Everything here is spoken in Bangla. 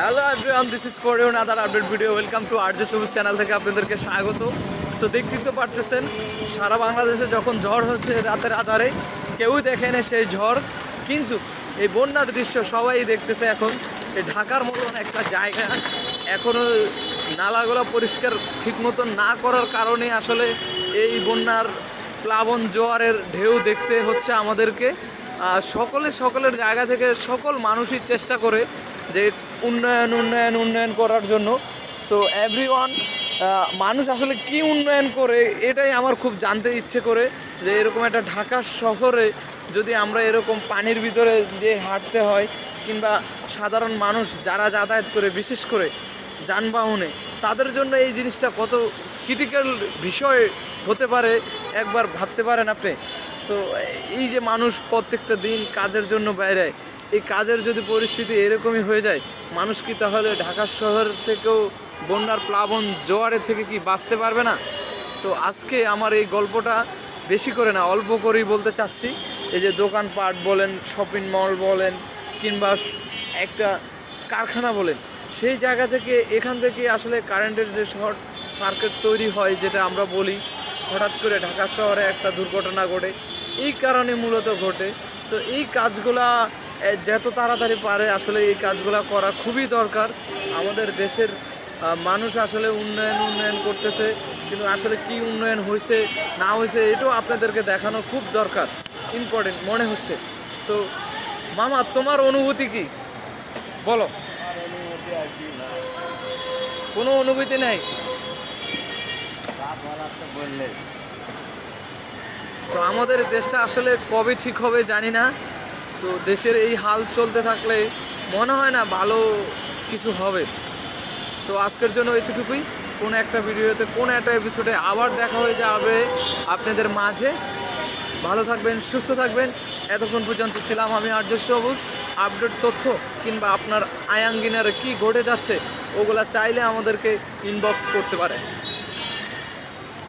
Hello everyone this is for your other update video welcome to Arya Sabuj channel থেকে আপনাদেরকে স্বাগত। সো দেখতেই তো পারতেছেন, সারা বাংলাদেশে যখন ঝড় হচ্ছে রাতের আধারে কেউই দেখে না সেই ঝড়। কিন্তু এই বন্যার দৃশ্য সবাই দেখতেছে এখন। এই ঢাকার মতন একটা জায়গা এখনও নালাগুলো পরিষ্কার ঠিক মতন না করার কারণে আসলে এই বন্যার প্লাবন জোয়ারের ঢেউ দেখতে হচ্ছে আমাদেরকে। সকলে সকলের জায়গা থেকে সকল মানুষই চেষ্টা করে যে উন্নয়ন উন্নয়ন উন্নয়ন করার জন্য। সো এভরি মানুষ আসলে কি উন্নয়ন করে এটাই আমার খুব জানতে ইচ্ছে করে যে এরকম একটা ঢাকা শহরে যদি আমরা এরকম পানির ভিতরে দিয়ে হাঁটতে হয় কিংবা সাধারণ মানুষ যারা যাতায়াত করে, বিশেষ করে যানবাহনে, তাদের জন্য এই জিনিসটা কত ক্রিটিক্যাল বিষয় হতে পারে, একবার ভাবতে পারেন আপনি? সো এই যে মানুষ প্রত্যেকটা দিন কাজের জন্য বাইরে, এই কাজের যদি পরিস্থিতি এরকমই হয়ে যায়, মানুষ কি তাহলে ঢাকা শহর থেকেও বন্যার প্লাবন জোয়ারের থেকে কি বাঁচতে পারবে না? সো আজকে আমার এই গল্পটা বেশি করে না, অল্প করেই বলতে চাচ্ছি। এই যে দোকানপাট বলেন শপিং মল বলেন, কিংবা একটা কারখানা বলেন, সেই জায়গা থেকে এখান থেকে আসলে কারেন্টের যে শর্ট সার্কিট তৈরি হয়, যেটা আমরা বলি, হঠাৎ করে ঢাকা শহরে একটা দুর্ঘটনা ঘটে। এই কারণে মূলত ঘটে। সো এই কাজগুলা যত তাড়াতাড়ি পারে, আসলে এই কাজগুলা করা খুবই দরকার। আমাদের দেশের মানুষ আসলে উন্নয়ন উন্নয়ন করতেছে, কিন্তু আসলে কি উন্নয়ন হয়েছে, না হয়েছে, এটাও আপনাদেরকে দেখানো খুব দরকার ইম্পর্টেন্ট মনে হচ্ছে। সো মামা, তোমার অনুভূতি কি? বলো। কোনো অনুভূতি নেই? সো আমাদের দেশটা আসলে কবে ঠিক হবে জানি না। সো দেশের এই হাল চলতে থাকলে মনে হয় না ভালো কিছু হবে। সো আজকের জন্য এতটুকুই। কোনো একটা ভিডিওতে, কোনো একটা এপিসোডে আবার দেখা হয়ে যাবে আপনাদের মাঝে। ভালো থাকবেন, সুস্থ থাকবেন। এতক্ষণ পর্যন্ত ছিলাম আমি আর্য সবুজ। আপডেট তথ্য কিংবা আপনার আয়াঙ্গিনারে কি ঘটে যাচ্ছে, ওগুলা চাইলে আমাদেরকে ইনবক্স করতে পারে